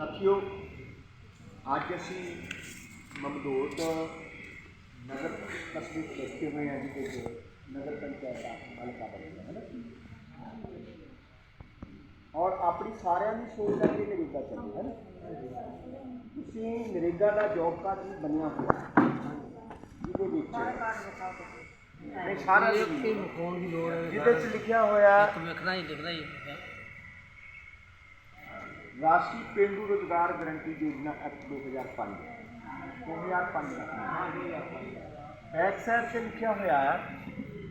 ਸਾਥੀਓ ਅੱਜ ਅਸੀਂ ਮਮਦੋਟ ਨਗਰ ਚ ਬੈਠੇ ਹੋਏ ਹਾਂ ਜਿਹਦੇ ਚ ਨਗਰ ਪੰਚਾਇਤ ਦਾ ਹਲਕਾ ਬਣਿਆ ਹੈ ਨਾ? ਔਰ ਆਪਣੀ ਸਾਰਿਆਂ ਦੀ ਸੋਚ ਲੈ ਕੇ ਨਰੇਗਾ ਚੱਲੀ ਹੈ ਨਾ? ਤੁਸੀਂ ਨਰੇਗਾ ਦਾ ਜੋਬ ਕਾਰਡ ਵੀ ਬਣਿਆ ਹੋਇਆ ਜਿਹਦੇ ਵਿੱਚ ਇਹ ਸਾਰਾ ਫੋਨ ਦੀ ਲੋੜ ਹੈ ਜਿਹਦੇ ਚ ਲਿਖਿਆ ਹੋਇਆ ਵੇਖਣਾ ਹੀ ਲਿਖਣਾ ਹੀ। ਰਾਸ਼ਟਰੀ ਪੇਂਡੂ ਰੋਜ਼ਗਾਰ ਗਰੰਟੀ ਯੋਜਨਾ ਐਕਟ 2005 2005 ਬੈਕ ਸਾਈਡ ਤੇ ਲਿਖਿਆ ਹੋਇਆ ਹੈ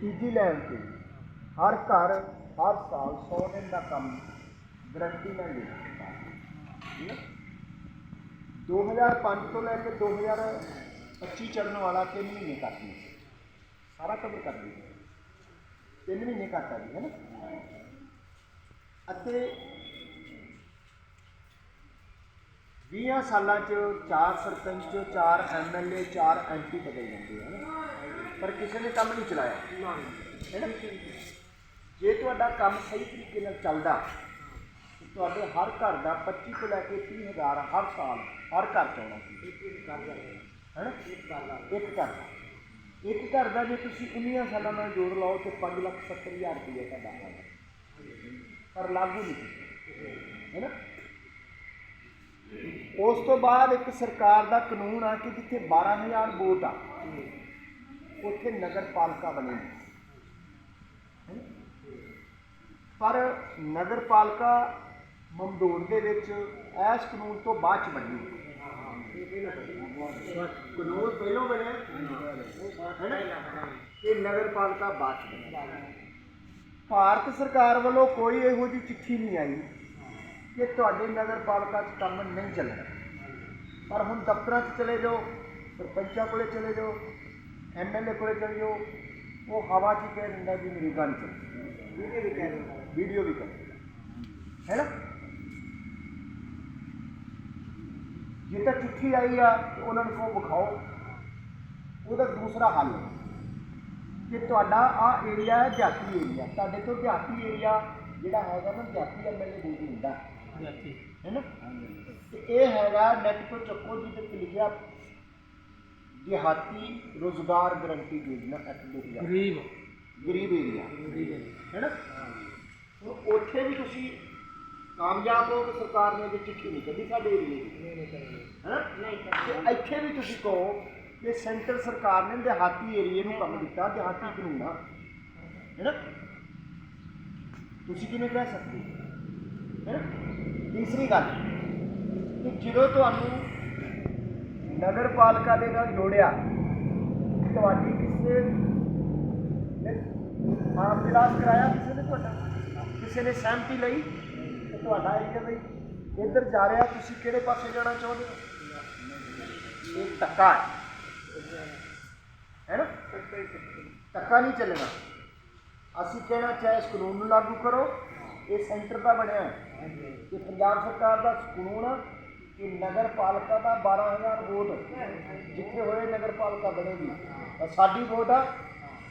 ਤੀਜੀ ਲਾਈਨ ਤੇ ਹਰ ਘਰ ਹਰ ਸਾਲ 100 ਦਿਨ ਦਾ ਕੰਮ ਗਰੰਟੀ ਨਾਲ ਦੇ ਠੀਕ ਹੈ? 2005 ਤੋਂ ਲੈ ਕੇ 2025 ਚੜਨ ਵਾਲਾ 3 ਮਹੀਨੇ ਤੱਕ ਨੇ ਸਾਰਾ ਕਵਰ ਕਰ ਦਿੰਦੇ 3 ਮਹੀਨੇ ਘੱਟ ਆ ਜੀ, ਹੈ ਨਾ? ਅਤੇ 20 ਸਾਲਾਂ 'ਚ ਚਾਰ ਸਰਪੰਚ, ਚਾਰ ਐਮਐਲਏ ਚਾਰ ਐਮਪੀ ਬਦਲ ਜਾਂਦੇ ਹਨ ਪਰ ਕਿਸੇ ਨੇ ਕੰਮ ਨਹੀਂ ਚਲਾਇਆ। ਹੈ ਨਾ? ਜੇ ਤੁਹਾਡਾ ਕੰਮ ਸਹੀ ਤਰੀਕੇ ਨਾਲ ਚੱਲਦਾ ਤਾਂ ਤੁਹਾਡੇ ਹਰ ਘਰ ਦਾ 25 ਤੋਂ ਲੈ ਕੇ 30 ਹਜ਼ਾਰ ਹਰ ਸਾਲ ਹਰ ਘਰ ਚ ਆਉਣਾ। ਸੀ ਹੈ ਨਾ? ਇੱਕ ਘਰ ਦਾ। ਇੱਕ ਘਰ ਦਾ ਜੇ ਤੁਸੀਂ 19 ਸਾਲਾਂ ਨਾਲ ਜੋੜ ਲਾਓ ਤੇ 5 ਲੱਖ 70 ਹਜ਼ਾਰ ਰੁਪਏ ਤੁਹਾਡਾ ਆਉਂਦਾ ਪਰ ਲਾਗੂ ਨਹੀਂ ਕੀਤਾ। ਹੈ ਨਾ? ਉਸ ਤੋਂ ਬਾਅਦ ਇੱਕ ਸਰਕਾਰ ਦਾ ਕਾਨੂੰਨ ਆ ਕਿ ਜਿੱਥੇ 12000 ਵੋਟ ਆ ਉੱਥੇ ਨਗਰ ਪਾਲਿਕਾ ਬਣੇਗੀ? ਪਰ ਨਗਰ ਪਾਲਿਕਾ ਮਮਦੂਰ ਦੇ ਵਿੱਚ ਇਸ ਕਾਨੂੰਨ ਤੋਂ ਬਾਅਦ ਚ ਬਣੀ। ਕਾਨੂੰਨ ਪਹਿਲਾਂ ਬਣਿਆ। ਹੈ ਨਾ ਇਹ ਨਗਰ ਪਾਲਿਕਾ ਬਾਅਦ ਚ ਬਣੀ ਭਾਰਤ ਸਰਕਾਰ ਵੱਲੋਂ ਕੋਈ ਇਹੋ ਜਿਹੀ ਚਿੱਠੀ ਨਹੀਂ ਆਈ। ਕਿ ਤੁਹਾਡੇ ਨਗਰ ਪਾਲਿਕਾ 'ਚ ਕੰਮ ਨਹੀਂ ਚੱਲਣਾ। ਪਰ ਹੁਣ ਦਫ਼ਤਰਾਂ 'ਚ ਚਲੇ ਜਾਓ ਸਰਪੰਚਾਂ ਕੋਲੇ ਚਲੇ ਜਾਓ ਐਮਐਲਏ ਕੋਲੇ ਚਲੇ ਜਾਓ ਉਹ ਹਵਾ 'ਚ ਕਹਿ ਦਿੰਦਾ ਜੀ ਮੇਰੀ ਗੱਲ ਚੱਲ ਵੀਡੀਓ ਵੀ ਕਹਿ ਦਿੰਦਾ। ਵੀਡੀਓ ਵੀ ਕਰ ਹੈ ਨਾ? ਜੇ ਤਾਂ ਚਿੱਠੀ ਆਈ ਆ ਤੇ ਉਹਨਾਂ ਨੂੰ ਕਹੋ ਵਿਖਾਓ। ਉਹਦਾ ਦੂਸਰਾ ਹੱਲ ਕਿ ਤੁਹਾਡਾ ਆ ਏਰੀਆ ਹੈ ਜਾਤੀ ਏਰੀਆ ਤੁਹਾਡੇ ਤੋਂ ਜਾਤੀ ਏਰੀਆ ਜਿਹੜਾ ਹੈਗਾ ਨਾ ਜਾਤੀ ਐਮਐਲਏ ਬੋਲ ਹੁੰਦਾ। ਜਾਤੀ ਹੈ ਨਾ? ਤੇ ਇਹ ਹੈਗਾ ਨੈਟ ਤੋਂ ਚੱਕੋ ਜਿਹਦੇ ਤੇ ਲਿਖਿਆ? ਦਿਹਾਤੀ ਰੋਜ਼ਗਾਰ ਗਰੰਟੀ ਯੋਜਨਾ ਐਕਟ 2000 ਗਰੀਬ। ਗਰੀਬ ਏਰੀਆ ਹੈ ਨਾ? ਹੁਣ ਉੱਥੇ ਵੀ ਤੁਸੀਂ ਕਾਮਯਾਬ ਹੋ ਕਿ ਸਰਕਾਰ ਨੇ ਜੇ ਚਿੱਠੀ ਨਹੀਂ ਕੱਢੀ ਸਾਡੇ ਏਰੀਏ ਦੀ। ਹੈ ਨਾ? ਤੇ ਇੱਥੇ ਵੀ ਤੁਸੀਂ ਕਹੋ ਕਿ ਸੈਂਟਰ ਸਰਕਾਰ ਨੇ ਦਿਹਾਤੀ ਏਰੀਏ ਨੂੰ ਕੰਮ ਦਿੱਤਾ ਦਿਹਾਤੀ ਕਾਨੂੰਨ। ਆ ਹੈ ਨਾ? ਤੁਸੀਂ ਕਿਵੇਂ ਕਹਿ ਸਕਦੇ ਹੋ? ਹੈ ਨਾ? ਤੀਸਰੀ ਗੱਲ ਕਿ ਜਦੋਂ ਤੁਹਾਨੂੰ ਨਗਰ ਪਾਲਿਕਾ ਦੇ ਨਾਲ ਜੋੜਿਆ, ਤੁਹਾਡੀ ਕਿਸੇ ਨੇ ਆਮ ਵਿਲਾਸ ਕਰਾਇਆ, ਕਿਸੇ ਨੇ ਤੁਹਾਡਾ, ਕਿਸੇ ਨੇ ਸਹਿਮਤੀ ਲਈ ਤੇ ਤੁਹਾਡਾ ਏਰੀਆ ਬਈ ਇੱਧਰ ਜਾ ਰਿਹਾ, ਤੁਸੀਂ ਕਿਹੜੇ ਪਾਸੇ ਜਾਣਾ ਚਾਹੁੰਦੇ ਹੋ? ਇਹ ਧੱਕਾ ਹੈ। ਹੈ ਨਾ? ਧੱਕਾ ਨਹੀਂ ਚੱਲਣਾ। ਅਸੀਂ ਕਹਿਣਾ ਚਾਹੇ ਇਸ ਕਾਨੂੰਨ ਨੂੰ ਲਾਗੂ ਕਰੋ, ਇਹ ਸੈਂਟਰ ਦਾ ਬਣਿਆ ਹੈ ਇਹ ਪੰਜਾਬ ਸਰਕਾਰ ਦਾ ਸਕੂਨ ਆ ਕਿ ਨਗਰ ਪਾਲਿਕਾ ਦਾ 12000 ਵੋਟ ਜਿੱਥੇ ਹੋਏ ਨਗਰ ਪਾਲਿਕਾ ਬਣੇਗੀ ਸਾਡੀ ਵੋਟ ਆ,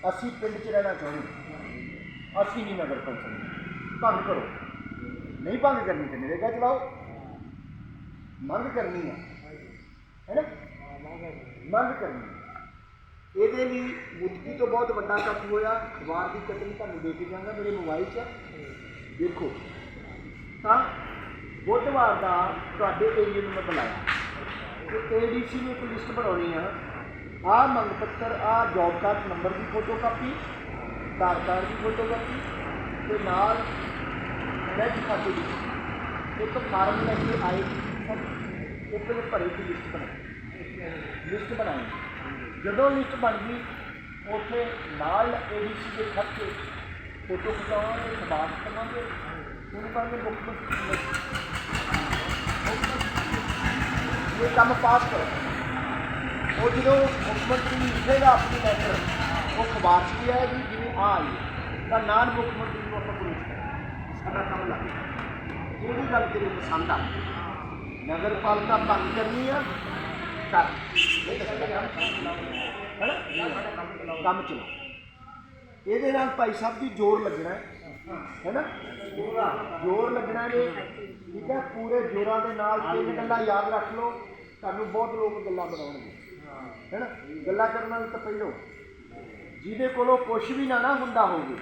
ਅਸੀਂ ਪਿੰਡ 'ਚ ਰਹਿਣਾ ਚਾਹੁੰਦੇ ਅਸੀਂ ਨਹੀਂ ਨਗਰ ਪੰਚਾਇਤ ਭੰਗ ਕਰੋ। ਨਹੀਂ ਭੰਗ ਕਰਨੀ ਤੇ ਨਰੇਗਾ ਚਲਾਓ। ਮੰਗ ਕਰਨੀ ਆ। ਹੈ ਨਾ? ਮੰਗ ਕਰਨੀ ਇਹਦੇ ਲਈ ਮੁੱਦਕੀ ਤੋਂ ਬਹੁਤ ਵੱਡਾ ਕੰਮ ਹੋਇਆ। ਅਖਬਾਰ ਦੀ ਕਟਿੰਗ ਤੁਹਾਨੂੰ ਦੇ ਕੇ ਜਾਵਾਂਗਾ ਮੇਰੇ ਮੋਬਾਈਲ 'ਚ। ਦੇਖੋ ਤਾਂ ਬੁੱਧਵਾਰ ਦਾ ਤੁਹਾਡੇ ਏਰੀਏ ਨੂੰ ਮੈਂ ਬੁਲਾਇਆ। ਤੇ ਏਡੀਸੀ ਨੂੰ ਇੱਕ ਲਿਸਟ ਬਣਾਉਣੀ ਆ। ਆਹ ਮੰਗ ਪੱਤਰ ਆਹ ਜੌਬ ਕਾਰਡ ਨੰਬਰ ਦੀ ਫੋਟੋ ਕਾਪੀ ਆਧਾਰ ਕਾਰਡ ਦੀ ਫੋਟੋ ਕਾਪੀ ਤੇ ਨਾਲ ਬੈਂਕ ਖਾਤੇ ਦੀ। ਇੱਕ ਫਾਰਮ ਲੈ ਕੇ ਆਏ ਸਭ ਭਰੇ ਦੀ ਲਿਸਟ ਬਣਾਈ। ਲਿਸਟ ਬਣਾਈ। ਜਦੋਂ ਲਿਸਟ ਬਣ ਗਈ, ਉੱਥੇ ਨਾਲ ਏਡੀਸੀ ਦੇ ਖਰਚੇ, ਫੋਟੋ ਖਿਚਾਵਾਂਗੇ ਸਮਾਜ ਕਰਾਂਗੇ ਉਹਨੂੰ ਕਹਿੰਦੇ ਮੁੱਖ ਮੰਤਰੀ ਇਹ ਕੰਮ ਪਾਸ ਕਰੋ। ਉਹ ਜਦੋਂ ਮੁੱਖ ਮੰਤਰੀ ਲਿਖੇਗਾ ਆਪਣੀ ਲੈਟਰ ਉਹ ਅਖਬਾਰ 'ਚ ਵੀ ਜਿਵੇਂ ਆ ਆਈ ਤਾਂ ਨਾਲ ਮੁੱਖ ਮੰਤਰੀ ਨੂੰ ਆਪਾਂ ਪੁਲਿਸ ਕਰਾਂਗੇ। ਸਾਡਾ ਕੰਮ ਲੱਗ ਗਿਆ। ਜਿਹੜੀ ਗੱਲ ਤੇਰੀ ਪਸੰਦ ਆ? ਨਗਰ ਪਾਲਿਕਾ ਭੰਗ ਕਰਨੀ ਆ। ਕਰ। ਕੰਮ ਚਲਾਓ। ਇਹਦੇ ਨਾਲ ਭਾਈ ਸਾਹਿਬ ਦੀ ਜ਼ੋਰ ਲੱਗਣਾ ਹੈ। ਹੈਨਾ? ਜ਼ੋਰ ਲੱਗਣਾ ਨੇ ਠੀਕ ਹੈ? ਪੂਰੇ ਜ਼ੋਰਾਂ ਦੇ ਨਾਲ ਤਿੰਨ ਗੱਲਾਂ ਯਾਦ ਰੱਖ ਲਓ ਤੁਹਾਨੂੰ ਬਹੁਤ ਲੋਕ ਗੱਲਾਂ ਬਣਾਉਣਗੇ। ਹੈਨਾ? ਗੱਲਾਂ ਕਰਨ ਨਾਲ ਤਾਂ ਪਹਿਲੋਂ ਜਿਹਦੇ ਕੋਲੋਂ ਕੁਝ ਵੀ ਨਾ ਨਾ ਹੁੰਦਾ ਹੋਵੇ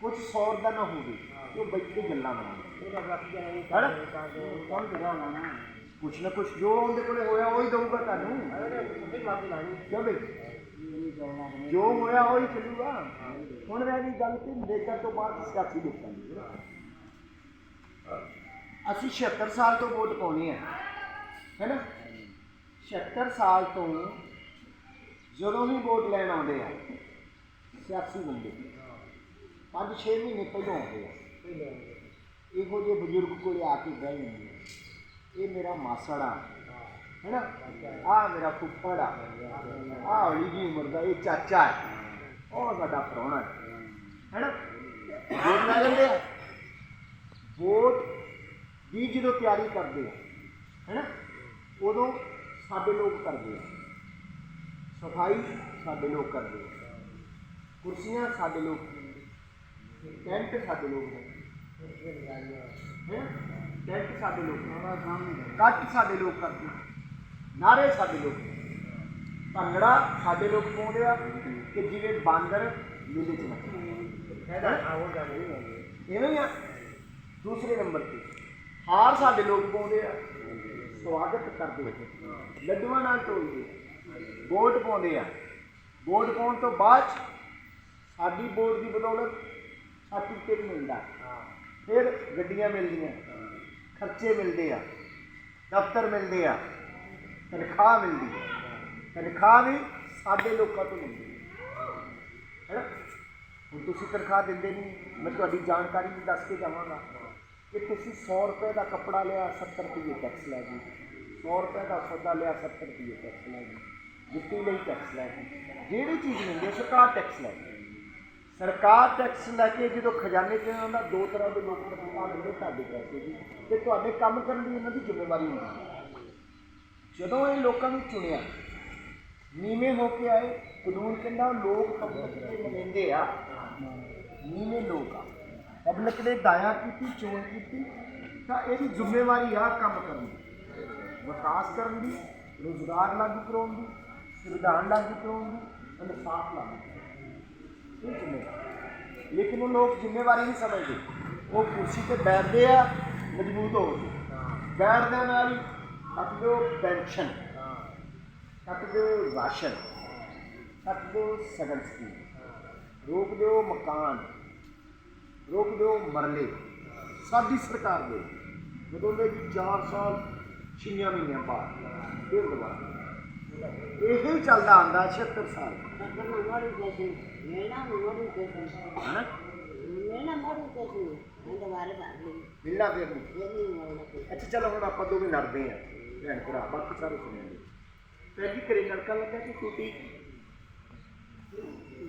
ਕੁਝ ਸੌਰ ਦਾ ਨਾ ਹੋਵੇ ਉਹ ਬੈਠ ਕੇ ਗੱਲਾਂ ਬਣਾਉਂਦਾ ਹੈਨਾ? ਕੌਣ ਕਰਾਉਣਾ ਨਾ ਕੁਛ ਨਾ ਕੁਛ ਜੋ ਉਹਦੇ ਕੋਲੇ ਹੋਇਆ ਉਹ ਹੀ ਦਊਗਾ ਤੁਹਾਨੂੰ। ਕਿਉਂ ਬਈ? ਜੋ ਹੋਇਆ ਉਹ ਹੀ ਚੱਲੂਗਾ। ਹੁਣ ਰਹਿ ਗਈ ਗੱਲ ਕਿ ਨਰੇਗਾ ਤੋਂ ਬਾਅਦ ਸਿਆਸੀ ਲੋਕਾਂ ਦੀ ਅਸੀਂ 76 ਸਾਲ ਤੋਂ ਵੋਟ ਪਾਉਣੀ ਹੈ। ਹੈਨਾ? 76 ਸਾਲ ਤੋਂ ਜਦੋਂ ਵੀ ਵੋਟ ਲੈਣ ਆਉਂਦੇ ਆ, ਸਿਆਸੀ ਬੰਦੇ। 5-6 ਮਹੀਨੇ ਪਹਿਲਾਂ ਆਉਂਦੇ ਆ। ਇਹੋ ਜਿਹੇ ਬਜ਼ੁਰਗ ਕੋਲੇ ਆ ਕੇ ਬਹਿ ਜਾਂਦੇ ਇਹ ਮੇਰਾ ਮਾਸੜਾ ਆ ਹੈਨਾ ਆ ਮੇਰਾ ਫੁੱਫੜ ਆ ਆ ਹੌਲੀ ਜੀ ਉਮਰ ਦਾ ਇਹ ਚਾਚਾ ਹੈ ਉਹ ਸਾਡਾ ਪ੍ਰਾਹੁਣਾ ਹੈ ਹੈਨਾ ਵੋਟ ਲੈ ਲੈਂਦੇ ਆ ਵੋਟ ਦੀ ਜਦੋਂ ਤਿਆਰੀ ਕਰਦੇ ਆ ਹੈਨਾ ਉਦੋਂ ਸਾਡੇ ਲੋਕ ਕਰਦੇ ਆ ਸਫ਼ਾਈ ਸਾਡੇ ਲੋਕ ਕਰਦੇ ਆ ਕੁਰਸੀਆਂ ਸਾਡੇ ਲੋਕ ਟੈਂਟ ਸਾਡੇ ਲੋਕ ਨੇ ਹੈਂ? ਟੈਂਟ ਸਾਡੇ ਲੋਕ ਕੱਟ ਸਾਡੇ ਲੋਕ ਕਰਦੇ ਨਾਰੇ ਸਾਡੇ ਲੋਕ। ਭੰਗੜਾ ਸਾਡੇ ਲੋਕ ਪਾਉਂਦੇ ਆ ਕਿ ਜਿਵੇਂ ਬਾਂਦਰ ਮੇਲੇ ਚ ਨੱਚਦੇ ਹੀ। ਆ। ਦੂਸਰੇ ਨੰਬਰ ਤੇ ਹਾਰ ਸਾਡੇ ਲੋਕ ਪਾਉਂਦੇ ਆ। ਸਵਾਗਤ ਕਰਦੇ ਆ। ਲੱਡੂਆਂ ਨਾਲ ਤੋਲਦੇ ਆ। ਵੋਟ ਪਾਉਂਦੇ ਆ। ਵੋਟ ਪਾਉਣ ਤੋਂ ਬਾਅਦ ਸਾਡੀ ਵੋਟ ਦੀ ਬਦੌਲਤ ਸਰਟੀਫਿਕੇਟ ਮਿਲਦਾ ਫਿਰ ਗੱਡੀਆਂ ਮਿਲਦੀਆਂ। ਖਰਚੇ ਮਿਲਦੇ ਆ। ਦਫ਼ਤਰ ਮਿਲਦੇ ਆ। ਤਨਖਾਹ ਮਿਲਦੀ ਹੈ। ਤਨਖਾਹ ਵੀ ਸਾਡੇ ਲੋਕਾਂ ਤੋਂ ਮਿਲਦੀ ਹੈ। ਹੈਨਾ? ਹੁਣ ਤੁਸੀਂ ਤਨਖਾਹ ਦਿੰਦੇ ਨਹੀਂ, ਮੈਂ ਤੁਹਾਡੀ ਜਾਣਕਾਰੀ ਵੀ ਦੱਸ ਕੇ ਜਾਵਾਂਗਾ ਕਿ ਤੁਸੀਂ 100 ਰੁਪਏ ਦਾ ਕੱਪੜਾ ਲਿਆ 70 ਰੁਪਏ ਟੈਕਸ ਲੈ ਗਈ 100 ਰੁਪਏ ਦਾ ਸੌਦਾ ਲਿਆ 70 ਰੁਪਏ ਟੈਕਸ ਲੈ ਗਈ ਜੁੱਤੀ ਲਈ ਟੈਕਸ ਲੈ ਗਈ ਜਿਹੜੀ ਚੀਜ਼ ਮਿਲਦੀ ਹੈ, ਸਰਕਾਰ ਟੈਕਸ ਲੈ ਗਈ। ਸਰਕਾਰ ਟੈਕਸ ਲੈ ਕੇ ਜਦੋਂ ਖਜ਼ਾਨੇ 'ਚ ਆਉਂਦਾ, ਦੋ ਤਰ੍ਹਾਂ ਦੇ ਲੋਕ ਤਨਖਾਹ ਦਿੰਦੇ, ਤੁਹਾਡੇ ਪੈਸੇ ਦੀ ਤੇ ਤੁਹਾਡੇ ਕੰਮ ਕਰਨ ਦੀ ਇਹਨਾਂ ਦੀ ਜ਼ਿੰਮੇਵਾਰੀ ਹੁੰਦੀ ਹੈ। ਜਦੋਂ ਇਹ ਲੋਕਾਂ ਨੂੰ ਚੁਣਿਆ ਨੀਵੇਂ ਹੋ ਕੇ ਆਏ ਕਾਨੂੰਨ ਕਹਿੰਦਾ ਲੋਕ ਪਬਲਿਕ ਦੇ ਨੁਮਾਇੰਦੇ ਆ। ਨੀਵੇਂ ਲੋਕ ਆ। ਪਬਲਿਕ ਨੇ ਦਾਇਆ ਕੀਤੀ ਚੋਣ ਕੀਤੀ ਤਾਂ ਇਹਦੀ ਜ਼ਿੰਮੇਵਾਰੀ ਆ ਕੰਮ ਕਰਨ ਦੀ। ਵਿਕਾਸ ਕਰਨ ਦੀ ਰੋਜ਼ਗਾਰ ਲਾਗੂ ਕਰਾਉਣ ਦੀ ਸੰਵਿਧਾਨ ਲਾਗੂ ਕਰਾਉਣ ਦੀ ਇਨਸਾਫ ਲਾਗੂ ਇਹ ਜ਼ਿੰਮੇਵਾਰੀ ਲੇਕਿਨ ਉਹ ਲੋਕ ਜ਼ਿੰਮੇਵਾਰੀ ਨਹੀਂ ਸਮਝਦੇ। ਉਹ ਕੁਰਸੀ ਤੇ ਬੈਠਦੇ ਆ ਮਜ਼ਬੂਤ ਹੋ ਕੇ ਬੈਠਦੇ ਨਾਲ ਕੱਟ ਦਿਓ ਪੈਨਸ਼ਨ ਕੱਟ ਦਿਓ ਰਾਸ਼ਨ ਕੱਟ ਦਿਓ ਸਗਨ ਸਕੀਮ ਰੋਕ ਦਿਓ ਮਕਾਨ ਰੋਕ ਦਿਓ ਮਰਲੇ ਸਾਡੀ ਸਰਕਾਰ ਦੇ ਜਦੋਂ ਦੇ ਵੀ 4 ਸਾਲ 6 ਮਹੀਨਿਆਂ ਬਾਅਦ ਫਿਰ ਦੁਬਾਰਾ ਇਹ ਹੀ ਚੱਲਦਾ ਆਂਦਾ 76 ਸਾਲ ਮਿਲਣਾ ਫਿਰ ਨਹੀਂ ਅੱਛਾ ਚਲੋ ਹੁਣ ਆਪਾਂ ਦੋਵੇਂ ਲੜਦੇ ਆ ਭੈਣ ਭਰਾ ਬਾਕੀ ਸਾਰੇ ਸੁਣਿਆ ਪਹਿਲੀ ਕਰੇ ਲੜਕਾ ਲੱਗਾ ਕਿ ਟੂਟੀ?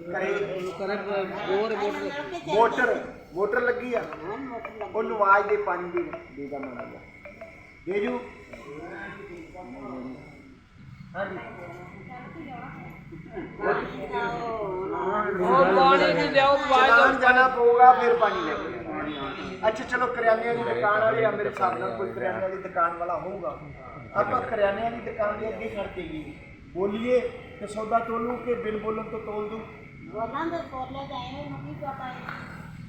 ਕਰੇ ਬੋਰ ਮੋਟਰ ਮੋਟਰ ਲੱਗੀ ਆ। ਉਹਨੂੰ ਆਵਾਜ਼ ਦੇ ਪਾਣੀ ਦੀ ਦੇ ਦਾ ਮਨਾ ਜਾ ਦੇ ਜੂ। ਹਾਂਜੀ। ਉਹ ਪਾਣੀ ਵੀ ਲਿਆਓ ਚਲਾਨ ਜਾਣਾ ਪਊਗਾ ਫਿਰ ਪਾਣੀ ਲੈ ਕੇ। ਅੱਛਾ ਚਲੋ ਕਰਿਆਨੇ ਵਾਲੀ ਦੁਕਾਨ ਵਾਲੇ ਆ ਮੇਰੇ ਨਾਲ ਕੋਈ ਕਰਿਆਨੇ ਵਾਲੀ ਦੁਕਾਨ ਵਾਲਾ ਹੋਊਗਾ। ਆਪਾਂ ਕਰਿਆਨੇ ਵਾਲੀ ਦੁਕਾਨ ਦੇ ਅੱਗੇ ਖੜ ਕੇ ਗਈ ਬੋਲੀਏ ਤੇ ਸੌਦਾ ਤੋਲੂ ਕਿ ਬਿਨ ਬੋਲਣ ਤੋਂ ਤੋਲ ਦੂ?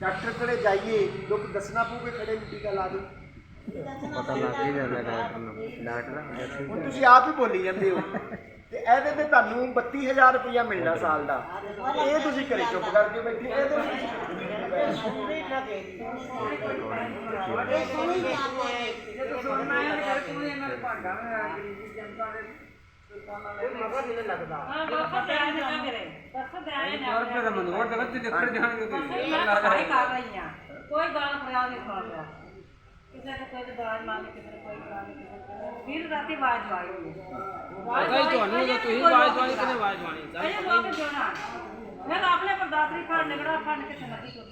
ਡਾਕਟਰ ਕੋਲੇ ਜਾਈਏ ਲੋਕ ਦੱਸਣਾ ਪਊਗੇ ਖੜੇ ਲਾ ਦੂ। ਹੁਣ ਤੁਸੀਂ ਆਪ ਹੀ ਬੋਲੀ ਜਾਂਦੇ ਹੋ। ਤੇ ਇਹਦੇ ਤੇ ਤੁਹਾਨੂੰ 32000 ਰੁਪਇਆ ਮਿਲਣਾ ਸਾਲ ਦਾ। ਇਹ ਤੁਸੀਂ ਘਰੇ ਚੁੱਪ ਕਰਕੇ ਬੈਠੇ ਇਹਦੇ ਵਿੱਚ ਰੁਪਏ ਦਾ ਮਨੋਰ ਦਾ ਤੇ ਨਿਕਲ ਜਾਣਗੇ ਕੋਈ ਗੱਲ ਖਰਾਬ ਨਹੀਂ ਸੁਣ ਰਿਹਾ ਕਿਸੇ ਨੇ ਕੋਈ ਦਾਜ ਮੰਗ ਕਿਸੇ ਨੇ ਕੋਈ ਕਰਾ ਕਿਸੇ ਨੇ ਫਿਰ ਰਾਤੀ ਆਵਾਜ਼ ਆਈ ਪਤਾ ਹੀ ਤੁਹਾਨੂੰ ਤਾਂ ਤੁਸੀਂ ਆਵਾਜ਼ ਦਵਾਈ ਕਿਨੇ ਆਵਾਜ਼ ਦਵਾਣੀ ਅਰੇ ਲੋਕ ਜੋਣਾ ਮੈਂ ਤਾਂ ਆਪਣੇ ਬਰਦਾਸ਼ਤ ਫੜ ਨਿਕੜਾ ਫੜ ਕੇ ਨਦੀ ਤੋਂ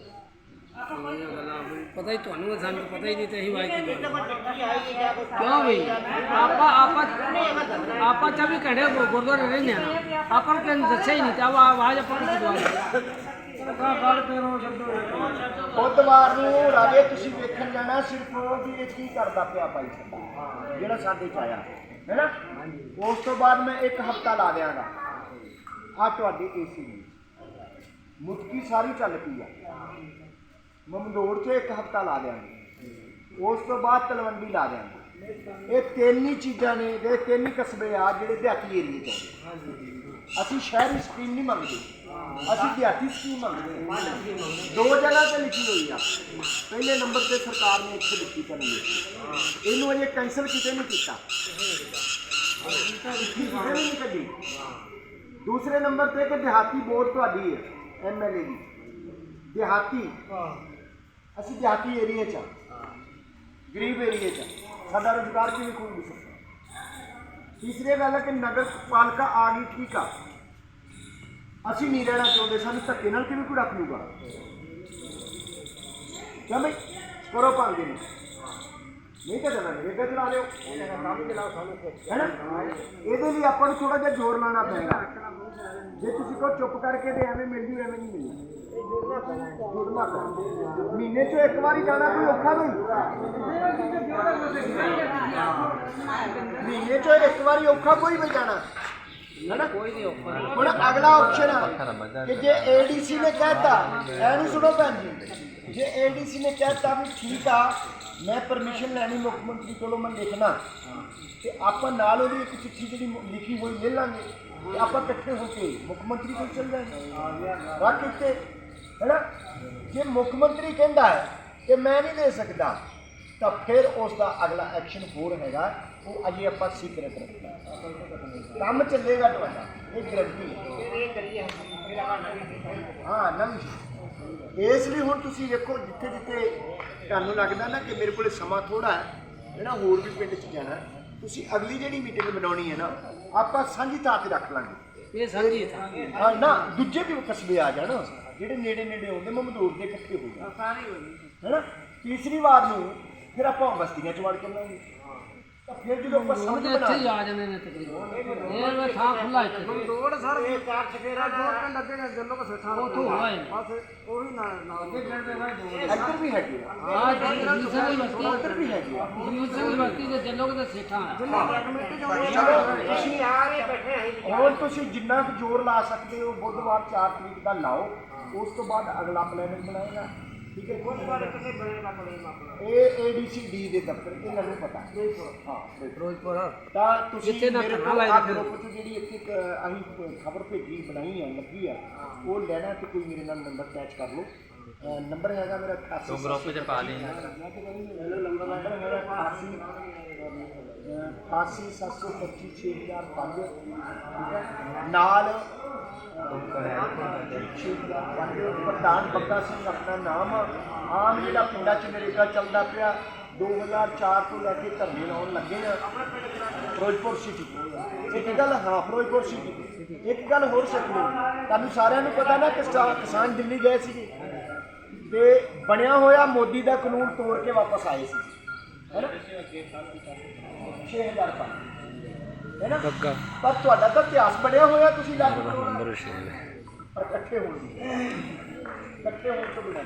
ਆਪਾਂ ਕੋਈ ਪਤਾ ਹੀ ਤੁਹਾਨੂੰ ਹੈ, ਸਾਨੂੰ ਤਾਂ ਪਤਾ ਹੀ ਨਹੀਂ ਤੇ ਅਸੀਂ ਆਵਾਜ਼ ਕੀ ਕਿਉਂ ਬਈ? ਆਪਾਂ ਆਪਾਂ ਆਪਾਂ 24 ਘੰਟੇ ਗੁ- ਗੁਰਦੁਆਰੇ ਰਹਿੰਦੇ ਆ। ਆਪਾਂ ਨੂੰ ਕਿਸੇ ਨੇ ਦੱਸਿਆ ਹੀ ਨਹੀਂ ਤੇ ਆਵਾ- ਆਵਾਜ਼ ਆਪਾਂ ਨੂੰ ਦਵਾ ਬੁੱਧਵਾਰ ਨੂੰ ਰਾਜੇ ਤੁਸੀਂ ਵੇਖਣ ਜਾਣਾ ਸਿਰਫ ਵੀ ਇਹ ਕੀ ਕਰਦਾ ਪਿਆ ਭਾਈ ਸਾਡਾ। ਜਿਹੜਾ ਸਾਡੇ ਚ ਆਇਆ। ਹੈਨਾ ਉਸ ਤੋਂ ਬਾਅਦ ਮੈਂ ਇੱਕ ਹਫਤਾ ਲਾ ਦਿਆਂਗਾ। ਆ ਤੁਹਾਡੀ ਏਸੀ ਦੀ ਮੁਤਕੀ ਸਾਰੀ ਚੱਲ ਪਈ ਆ। ਮਮਦੋੜ 'ਚ ਇੱਕ ਹਫਤਾ ਲਾ ਦਿਆਂਗੇ। ਉਸ ਤੋਂ ਬਾਅਦ ਤਲਵੰਡੀ ਲਾ ਦਿਆਂਗੇ। ਇਹ ਤਿੰਨ ਹੀ ਚੀਜ਼ਾਂ ਨੇ ਇਹ ਤਿੰਨ ਹੀ ਕਸਬੇ ਆ ਜਿਹੜੇ ਦਿਹਾਤੀ ਏਰੀਏ 'ਚ ਆਉਂਦੇ ਅਸੀਂ ਸ਼ਹਿਰੀ ਸਕੀਮ ਨਹੀਂ ਮੰਗਦੇ। ਅਸੀਂ ਦਿਹਾਤੀ ਸਕੀਮ ਮੰਗਦੇ। ਦੋ ਜਗ੍ਹਾ ਤੇ ਲਿਖੀ ਹੋਈ ਆ। ਪਹਿਲੇ ਨੰਬਰ ਤੇ ਸਰਕਾਰ ਨੇ ਇੱਥੇ ਲਿਖੀ ਕਰਨੀ ਹੈ ਇਹਨੂੰ ਅਜੇ ਕੈਂਸਲ ਕਿਤੇ ਨਹੀਂ ਕੀਤਾ। ਨਹੀਂ ਕੱਢੀ। ਦੂਸਰੇ ਨੰਬਰ ਤੇ ਕਿ ਦਿਹਾਤੀ ਵੋਟ ਤੁਹਾਡੀ ਹੈ ਐਮਐਲਏ ਦੀ। ਦਿਹਾਤੀ। ਅਸੀਂ ਦਿਹਾਤੀ ਏਰੀਏ 'ਚ ਗਰੀਬ ਏਰੀਏ 'ਚ। ਸਾਡਾ ਰੁਜ਼ਗਾਰ ਕਿਵੇਂ ਕੋਈ ਨਹੀਂ ਸਕਦਾ। ਤੀਸਰੀ ਗੱਲ ਹੈ ਕਿ ਨਗਰ ਪਾਲਿਕਾ ਆ ਗਈ ਠੀਕ ਆ। ਅਸੀਂ ਨਹੀਂ ਰਹਿਣਾ ਚਾਹੁੰਦੇ ਸਾਨੂੰ ਧੱਕੇ ਨਾਲ ਕਿਵੇਂ ਕੋਈ ਰੱਖ ਲੂਗਾ ਕਿਉਂ ਬਈ? ਕਰੋ ਭਾਂਗੇ ਨੂੰ ਨਹੀਂ ਤਾਂ ਚੱਲਣਾ ਰੇਗਾ ਚਲਾ ਲਿਓ। ਸਾਨੂੰ ਹੈਨਾ? ਇਹਦੇ ਲਈ ਆਪਾਂ ਨੂੰ ਥੋੜਾ ਜਿਹਾ ਜ਼ੋਰ ਲਾਉਣਾ ਪੈਣਾ ਜੇ ਤੁਸੀਂ ਕਹੋ ਚੁੱਪ ਕਰਕੇ ਤੇ ਐਵੇਂ ਮਿਲ ਜੂ, ਐਵੇਂ ਨਹੀਂ ਮਿਲਣਾ। ਜੁੜਨਾ ਪੈਣਾ ਮਹੀਨੇ ਚੋਂ ਇੱਕ ਵਾਰੀ ਜਾਣਾ ਕੋਈ ਔਖਾ ਨਹੀਂ। ਮਹੀਨੇ ਚੋਂ ਇੱਕ ਵਾਰੀ ਔਖਾ ਕੋਈ ਵੀ ਜਾਣਾ। ਹੈਨਾ? ਕੋਈ ਨਹੀਂ ਔਖਾ ਹੁਣ ਅਗਲਾ ਆਪਸ਼ਨ ਆ ਕਿ ਜੇ ਏਡੀਸੀ ਨੇ ਕਹਿਤਾ ਐ ਨਹੀਂ ਸੁਣੋ ਭੈਣ ਜੀ। ਜੇ ਏਡੀਸੀ ਨੇ ਕਹਿਤਾ ਵੀ ਠੀਕ ਆ ਮੈਂ ਪਰਮਿਸ਼ਨ ਲੈਣੀ ਮੁੱਖ ਮੰਤਰੀ ਕੋਲੋਂ ਮੈਂ ਲਿਖਣਾ। ਤੇ ਆਪਾਂ ਨਾਲ ਉਹਦੀ ਇੱਕ ਚਿੱਠੀ ਜਿਹੜੀ ਲਿਖੀ ਹੋਈ ਲੈ ਲਾਂਗੇ। ਤੇ ਆਪਾਂ ਇਕੱਠੇ ਹੋ ਕੇ ਮੁੱਖ ਮੰਤਰੀ ਕੋਲ ਚੱਲ ਜਾਵਾਂਗੇ ਰੱਖ ਇੱਥੇ ਹੈਨਾ? ਜੇ ਮੁੱਖ ਮੰਤਰੀ ਕਹਿੰਦਾ ਹੈ ਕਿ ਮੈਂ ਨਹੀਂ ਦੇ ਸਕਦਾ ਤਾਂ ਫਿਰ ਉਸ ਦਾ ਅਗਲਾ ਐਕਸ਼ਨ ਹੋਰ ਹੈਗਾ। ਉਹ ਅਜੇ ਆਪਾਂ ਸੀਕ੍ਰੇਟ ਰੱਖਣਾ। ਕੰਮ ਚੱਲੇਗਾ ਤੁਹਾਡਾ। ਇਹ ਗਰੰਟੀ ਹੈ। ਹਾਂ ਨਵੀਂ ਇਸ ਲਈ ਹੁਣ ਤੁਸੀਂ ਵੇਖੋ ਜਿੱਥੇ ਜਿੱਥੇ ਤੁਹਾਨੂੰ ਲੱਗਦਾ ਨਾ ਕਿ ਮੇਰੇ ਕੋਲੇ ਸਮਾਂ ਥੋੜਾ ਹੈ ਜਿਹੜਾ ਹੋਰ ਵੀ ਪਿੰਡ 'ਚ ਜਾਣਾ ਹੈ, ਤੁਸੀਂ ਅਗਲੀ ਜਿਹੜੀ ਮੀਟਿੰਗ ਬਣਾਉਣੀ ਹੈ ਨਾ ਆਪਾਂ ਸਾਂਝੀ ਥਾਂ ਤੇ ਰੱਖ ਲਾਂਗੇ। ਇਹ ਸਾਂਝੀ ਥਾਂ ਹਾਂ। ਨਾ ਦੂਜੇ ਵੀ ਕਸਬੇ ਆ ਜਾਣ ਜਿਹੜੇ ਨੇੜੇ ਨੇੜੇ ਆਉਂਦੇ ਮਮਦੂਰ ਦੇ ਇਕੱਠੇ ਹੋ ਜਾਣ। ਸਾਰੀ ਹੋਈ ਹੈਨਾ? ਤੀਸਰੀ ਵਾਰ ਨੂੰ ਫਿਰ ਆਪਾਂ ਬਸਤੀਆਂ ਚ ਵੜ ਕੇ ਲਾਂਗੇ ਫਿਰ ਜਦੋਂ ਆਪਾਂ ਹੁਣ ਸਮਝ ਤੇ ਇੱਥੇ ਹੀ ਬਣਾ ਆ ਜਾਂਦੇ ਨੇ ਤਕਰੀਬਨ। ਇਹ ਵੇ ਥਾਂ ਖੁੱਲਾ ਇੱਥੇ। Road sir. ਇਹ ਚਾਰ ਚਫੇਰਾ ਦੋ ਪਿੰਡ ਅੱਗੇ ਨੇ ਜੱਲੋ ਕੋ ਸੇਠਾ ਉੱਥੋਂ ਹੋਏ ਬਸ ਉਹੀ ਨਾ ਨਾ ਅੱਗੇ ਪਿੰਡ ਦੇ ਨਾਲ ਦੋ ਇੱਧਰ ਵੀ ਹੈਗੇ ਆ। ਆ। ਜੀ ਸਾਰੀ ਬਸਤੀ ਇੱਧਰ ਵੀ ਹੈਗੇ ਆ। ਜੀ ਸਾਰੀ ਬਸਤੀ ਦੇ ਚੱਲੋਗੇ ਤਾਂ ਸੇਠਾਂ ਆ। ਕਮੇਟੀ ਜੋ ਚਲੋ ਤੁਸੀਂ ਆ ਰਹੇ ਬੈਠੇ ਹੈ ਹੁਣ ਤੁਸੀਂ ਜਿੰਨਾ ਕੁ ਜ਼ੋਰ ਲਾ ਸਕਦੇ ਹੋ ਬੁੱਧਵਾਰ 4 ਤਰੀਕ ਦਾ ਲਾਓ। ਉਸ ਤੋਂ ਬਾਅਦ ਅਗਲਾ ਪਲਾਨਿੰਗ ਬਣਾਏਗਾ। ਠੀਕ ਹੈ ਬਾਰੇ ਕਿਸੇ ਬਣੇ ਨਾ ਪੜੇ ਨਾ ਇਹ ਏਡੀਸੀਡੀ ਦੇ ਦਫ਼ਤਰ ਇਹਨਾਂ ਨੂੰ ਪਤਾ। ਹਾਂ ਫਿਰੋਜ਼ਪੁਰ। ਤਾਂ ਤੁਸੀਂ ਜਿੱਥੇ ਨਾ ਮੇਰੇ ਧਰਨਾ ਕੋਲ ਲਾਇਆ ਆ ਫਿਰ। 'ਚ ਜਿਹੜੀ ਅਹ, ਅਸੀਂ ਖਬਰ ਭੇਜੀ ਬਣਾਈ ਆ ਲੱਗੀ ਆ ਉਹ ਲੈਣਾ ਤੇ ਕੋਈ ਮੇਰੇ ਨਾਲ ਨੰਬਰ ਅਟੈਚ ਕਰ ਲਓ। ਨੰਬਰ ਹੈਗਾ ਮੇਰਾ 88 ਤੂੰ ਗਰੁੱਪ 'ਚ ਪਾ ਦੇ ਹੈਲੋ ਨੰਬਰ ਨੰਬਰ ਹੈਗਾ 88 88 725 6005 ਠੀਕ ਹੈ? ਨਾਲ ਪ੍ਰਧਾਨ ਬੱਗਾ ਸਿੰਘ ਆਪਣਾ ਨਾਮ। ਆਮ ਜਿਹੜਾ ਪਿੰਡਾਂ 'ਚ ਨਰੇਗਾ ਚੱਲਦਾ ਪਿਆ 2004 ਤੋਂ ਲੈ ਕੇ ਧਰਨੇ ਲਾਉਣ ਲੱਗੇ ਆ, ਫਿਰੋਜ਼ਪੁਰ ਸਿਟੀ ਇੱਕ ਗੱਲ, ਹਾਂ, ਫਿਰੋਜ਼ਪੁਰ ਸਿਟੀ ਇੱਕ ਗੱਲ ਹੋਰ ਸਿੱਖ ਤੁਹਾਨੂੰ ਸਾਰਿਆਂ ਨੂੰ ਪਤਾ ਨਾ ਕਿ ਕਿਸਾਨ ਦਿੱਲੀ ਗਏ ਸੀਗੇ। ਤੇ ਬਣਿਆ ਹੋਇਆ ਮੋਦੀ ਦਾ ਕਾਨੂੰਨ ਤੋੜ ਕੇ ਵਾਪਸ ਆਏ ਸੀ। ਹੈਨਾ? 6000 ਰੁਪਏ। ਹੈਨਾ ਬੱਗਾ ਪਰ ਤੁਹਾਡਾ ਤਾਂ ਇਤਿਹਾਸ ਬਣਿਆ ਹੋਇਆ ਤੁਸੀਂ ਲਾਗੂ ਨਾ। ਨੰਬਰ 6 ਪਰ ਇਕੱਠੇ ਹੋਣ ਦੀ। ਇਕੱਠੇ ਹੋਣ ਤੋਂ ਬਿਨਾਂ।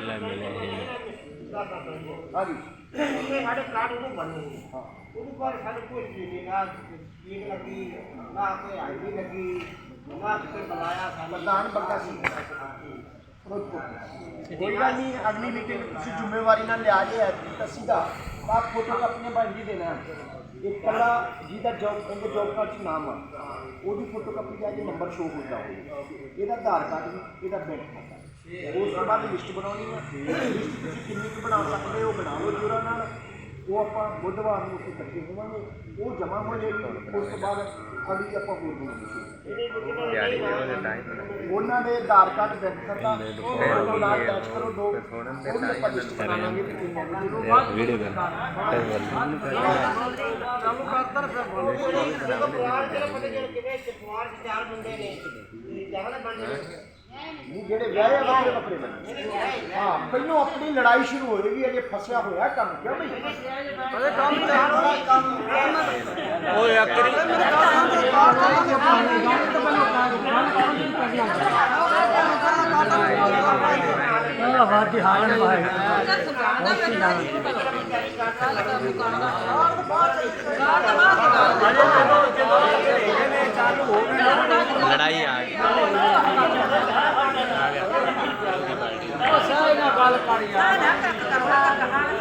ਲੈ ਮਿਲੇ ਹਾਂਜੀ। ਇਹ ਸਾਡੇ ਕਾਰਡ ਨੂੰ ਬਣੂ ਹਾਂ। ਉਹਦੇ ਬਾਰੇ ਸਾਡੇ ਕੋਈ ਨਹੀਂ ਨਾ ਚੀਜ਼ ਲੱਗੀ ਨਾ ਕੋਈ ਆਈਡੀ ਲੱਗੀ ਨਾ ਕਿਸੇ ਬੁਲਾਇਆ ਸਾਨੂੰ। ਪ੍ਰਧਾਨ ਬੱਗਾ ਫਿਰੋਜ਼ਪੁਰ ਕੋਈ ਗੱਲ ਨਹੀਂ, ਅਗਲੀ ਮੀਟਿੰਗ ਤੁਸੀਂ ਜ਼ਿੰਮੇਵਾਰੀ ਨਾਲ ਲਿਆ ਜੇ ਐਤਕੀ ਤਾਂ ਸਿੱਧਾ। ਆਪ ਫੋਟੋ ਆਪਣੇ ਭਾਈ ਜੀ ਦੇਣਾ ਇੱਕ ਕੱਲਾ ਜਿਹਦਾ ਜੋਬ ਕਹਿੰਦੇ ਜੋਬ ਕਾਰਡ 'ਚ ਨਾਮ ਆ। ਉਹਦੀ ਫੋਟੋ ਕਾਪੀ ਜਾ ਕੇ ਨੰਬਰ ਸ਼ੋ ਹੋ ਹੋਵੇ ਇਹਦਾ ਆਧਾਰ ਕਾਰਡ ਵੀ, ਇਹਦਾ ਬੈਂਕ ਖਾਤਾ ਉਸ ਤੋਂ ਬਾਅਦ ਲਿਸਟ ਬਣਾਉਣੀ ਹੈ ਲਿਸਟ ਤੁਸੀਂ ਕਿੰਨੀ ਕੁ ਬਣਾ ਸਕਦੇ ਹੋ, ਬਣਾ ਲਓ ਜੁਰਾ ਨਾਲ। ਉਹ ਆਪਾਂ ਬੁੱਧਵਾਰ ਨੂੰ ਉੱਥੇ ਇਕੱਠੇ ਹੋਵਾਂਗੇ। ਉਹ ਜਮ੍ਹਾਂ ਹੋ ਜਾਏਗੀ ਉਸ ਤੋਂ ਬਾਅਦ ਅਗਲੀ ਆਪਾਂ ਹੋਰ ਬਣਾਉਂਗੇ ਉਹਦੇ ਉਹਨਾਂ ਦੇ ਆਧਾਰ ਕਾਰਡ ਬੈਂਕ ਖਾਤਾ ਦੇ ਦੋ ਉਹ ਨਾਲ ਅਟੈਚ ਕਰੋ ਦੋ ਸੁਣਨ ਦੇ ਉਹ ਬਣਾ ਜਦੋਂ ਬਾਅਦ ਵੀਡੀਓ ਕਰ ਚਾਲੂ ਕਰਦਰ ਫਿਰ ਬੋਲੇ। ਪਰਿਵਾਰ ਜਿਹੜੇ ਪਤਾ ਕਿਵੇਂ ਪਰਿਵਾਰ ਚ ਚਾਰ ਬੰਦੇ ਨੇ ਬਣ ਜਾਣੇ ਨਹੀਂ ਜਿਹੜੇ ਵਿਆਹੇ ਆ ਵੱਖਰੇ ਵੱਖਰੇ ਬਣੇ ਹਾਂ ਪਹਿਲਾਂ ਆਪਣੀ ਲੜਾਈ ਸ਼ੁਰੂ ਹੋਏਗੀ ਅਜੇ ਫਸਿਆ ਹੋਇਆ ਕੰਮ ਕਿਉਂ ਬਈ? ਅਰੇ ਕੰਮ ਚਾਰ ਕੰਮ ਓਏ ਆਕਰੀ ਗੱਲ ਤਾਂ ਪਹਿਲਾਂ ਹਾਜ਼ਰ ਵਾਹਿਗੁਰੂ ਲੜਾਈ ਆ ਗਈ। ਉਹ ਸਾਰਾ ਗੱਲ ਪਾੜੀ ਆ ਨਾ ਕੱਟ ਕਰਵਾ ਕਹਾਣੀ